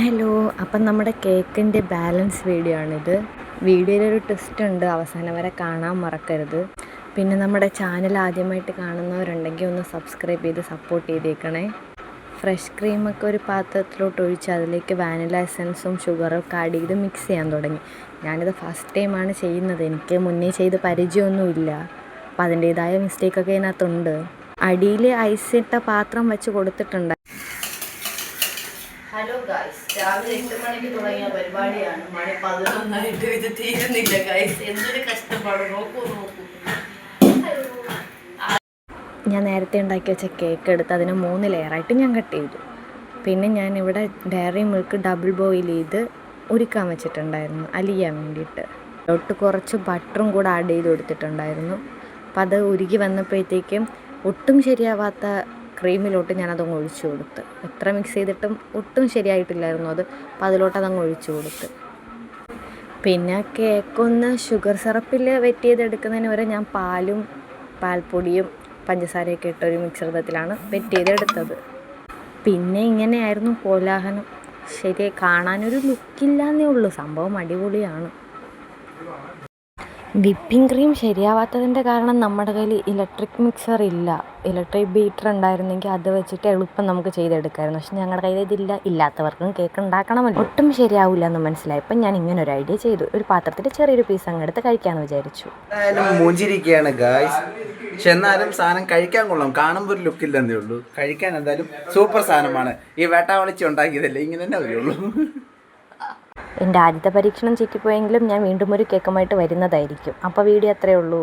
Hello അപ്പം നമ്മുടെ കേക്കിന്റെ ബാലൻസ് വീഡിയോ ആണിത് വീഡിയോയിലൊരു ട്വിസ്റ്റ് ഉണ്ട് അവസാനം വരെ കാണാൻ മറക്കരുത്. പിന്നെ നമ്മുടെ ചാനൽ ആദ്യമായിട്ട് കാണുന്നവരുണ്ടെങ്കിൽ ഒന്ന് സബ്സ്ക്രൈബ് ചെയ്ത് സപ്പോർട്ട് ചെയ്തേക്കണേ. ഫ്രഷ് ക്രീമൊക്കെ ഒരു പാത്രത്തിലോട്ട് ഒഴിച്ച് അതിലേക്ക് വാനില എസൻസും ഷുഗറും ഒക്കെ ആഡ് ചെയ്ത് മിക്സ് ചെയ്യാൻ തുടങ്ങി. ഞാനിത് ഫസ്റ്റ് ടൈമാണ് ചെയ്യുന്നത്. എനിക്ക് മുന്നേ ചെയ്ത് പരിചയമൊന്നുമില്ല. അപ്പം അതിന്റേതായ മിസ്റ്റേക്കൊക്കെ ഇതിനകത്തുണ്ട് അടിയിൽ ഐസ് ഇട്ട പാത്രം വെച്ച് കൊടുത്തിട്ടുണ്ട്. ഹലോ ഗായ്സ് രാവിലെ എട്ട് മണിക്ക് തുടങ്ങിയ പരിപാടിയാണ്. മണി പതിനൊന്നായിട്ട് ഇത് തീരുന്നില്ല ഗായ്സ് എന്തൊരു കഷ്ടപ്പാട്. നോക്കൂ നോക്കൂ. ഞാൻ നേരത്തെ ഉണ്ടാക്കി വെച്ച കേക്ക് എടുത്ത് അതിനെ മൂന്ന് ലെയറായിട്ട് ഞാൻ കട്ട് ചെയ്തു. പിന്നെ ഞാൻ ഇവിടെ ഡയറി മിൽക്ക് ഡബിൾ ബോയിൽ ചെയ്ത് ഉരുക്കാൻ വെച്ചിട്ടുണ്ടായിരുന്നു അലിയാൻ വേണ്ടിയിട്ട്. തൊട്ട് കുറച്ച് ബട്ടറും കൂടെ ആഡ് ചെയ്ത് കൊടുത്തിട്ടുണ്ടായിരുന്നു. അപ്പം അത് ഉരുകി വന്നപ്പോഴത്തേക്കും ഒട്ടും ശരിയാവാത്ത ക്രീമിലോട്ട് ഞാനതങ്ങ് ഒഴിച്ചു കൊടുത്ത്. എത്ര മിക്സ് ചെയ്തിട്ടും ഒട്ടും ശരിയായിട്ടില്ലായിരുന്നു അത്. അപ്പം അതിലോട്ട് അതങ്ങ് ഒഴിച്ചു കൊടുത്ത്. പിന്നെ കേക്കൊന്ന് ഷുഗർ സിറപ്പിൽ വെറ്റ് വരെ ഞാൻ പാലും പാൽപ്പൊടിയും പഞ്ചസാരയൊക്കെ ഇട്ട ഒരു മിശ്രിതത്തിലാണ് വെറ്റ് ചെയ്തെടുത്തത് പിന്നെ ഇങ്ങനെയായിരുന്നു കോലാഹലം. ശരി കാണാനൊരു ലുക്കില്ലാന്നേ ഉള്ളൂ. സംഭവം അടിപൊളിയാണ്. വിപ്പിംഗ് ക്രീം ശരിയാവാത്തതിന്റെ കാരണം നമ്മുടെ കയ്യിൽ ഇലക്ട്രിക് മിക്സർ ഇല്ല. ഇലക്ട്രിക് ബീറ്റർ ഉണ്ടായിരുന്നെങ്കിൽ അത് വെച്ചിട്ട് എളുപ്പം നമുക്ക് ചെയ്തെടുക്കാമായിരുന്നു പക്ഷെ ഞങ്ങളുടെ കയ്യിൽ ഇതില്ല. ഇല്ലാത്തവർക്കും കേക്ക് ഉണ്ടാക്കണമല്ലോ. ഒട്ടും ശരിയാവില്ല എന്ന് മനസ്സിലായി ഇപ്പം ഞാൻ ഇങ്ങനെ ഒരു ഐഡിയ ചെയ്തു. ഒരു പാത്രത്തിൽ ചെറിയൊരു പീസ് അങ്ങെടുത്ത് കഴിക്കാമെന്ന് വിചാരിച്ചു. മുഞ്ചിരിക്കുകയാണ് ഗായ്സ് പക്ഷെ എന്നാലും സാധനം കഴിക്കാൻ കൊള്ളാം. കാണുമ്പോൾ ഒരു ലുക്കില്ലെന്നേ ഉള്ളൂ. കഴിക്കാൻ എന്തായാലും സൂപ്പർ സാധനമാണ്. ഈ വേട്ടാവളിച്ച് ഉണ്ടാക്കിയതല്ലേ? ഇങ്ങനെ തന്നെ വരുള്ളൂ. എന്റെ ആദ്യത്തെ പരീക്ഷണം ചീറ്റിപ്പോയെങ്കിലും ഞാൻ വീണ്ടും ഒരു കേക്കുമായിട്ട് വരുന്നതായിരിക്കും. അപ്പോൾ വീഡിയോ അത്രയേ ഉള്ളൂ.